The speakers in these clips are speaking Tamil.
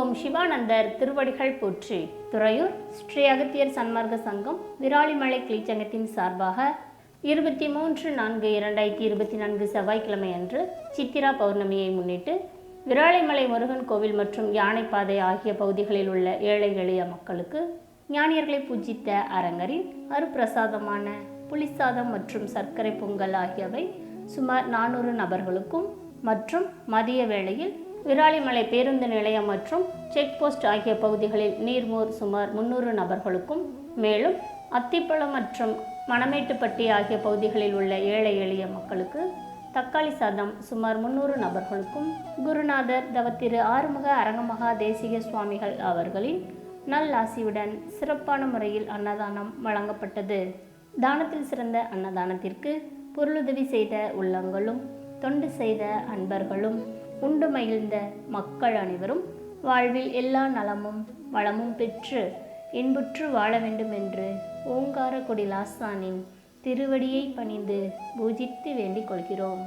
ஓம் சிவானந்தர் திருவடிகள் போற்றி. துறையூர் ஸ்ரீ அகத்தியர் சன்மார்க்க சங்கம் விராலிமலை கிளிச்சங்கத்தின் சார்பாக இருபத்தி மூன்று நான்கு இரண்டாயிரத்தி இருபத்தி நான்கு செவ்வாய்க்கிழமை அன்று சித்திரா பௌர்ணமியை முன்னிட்டு விராலிமலை முருகன் கோவில் மற்றும் யானைப்பாதை ஆகிய பகுதிகளில் உள்ள ஏழை எளிய மக்களுக்கு ஞானியர்களை பூஜித்த அரங்கரின் அருப்பிரசாதமான புளிசாதம் மற்றும் சர்க்கரை பொங்கல் ஆகியவை சுமார் நானூறு நபர்களுக்கும் மற்றும் மதிய வேளையில் விராலிமலை பேருந்து நிலையம் மற்றும் செக் போஸ்ட் ஆகிய பகுதிகளில் நீர்மோர் சுமார் முன்னூறு நபர்களுக்கும் மேலும் அத்திப்பழம் மற்றும் மணமேட்டுப்பட்டி ஆகிய பகுதிகளில் உள்ள ஏழை எளிய மக்களுக்கு தக்காளி சாதம் சுமார் முன்னூறு நபர்களுக்கும் குருநாதர் தவத்திரு ஆறுமுக அரங்கமகா தேசிக சுவாமிகள் அவர்களின் நல்லாசியுடன் சிறப்பான முறையில் அன்னதானம் வழங்கப்பட்டது. தானத்தில் சிறந்த அன்னதானத்திற்கு பொருளுதவி செய்த உள்ளங்களும் தொண்டு செய்த அன்பர்களும் உண்டு மகிழ்ந்த மக்கள் அனைவரும் வாழ்வில் எல்லா நலமும் வளமும் பெற்று இன்புற்று வாழ வேண்டும் என்று ஓங்காரக்குடி லாசானின் திருவடியை பணிந்து பூஜித்து வேண்டிக் கொள்கிறோம்.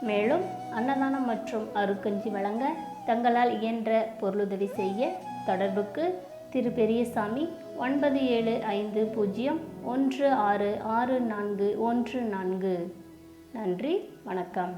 மேலும் அன்னதானம் மற்றும் அருக்கஞ்சி வழங்க தங்களால் இயன்ற பொருளுதவி செய்ய தொடர்புக்கு திரு பெரியசாமி ஒன்பது ஏழு ஐந்து பூஜ்ஜியம் ஒன்று ஆறு ஆறு நான்கு ஒன்று நான்கு. நன்றி வணக்கம்.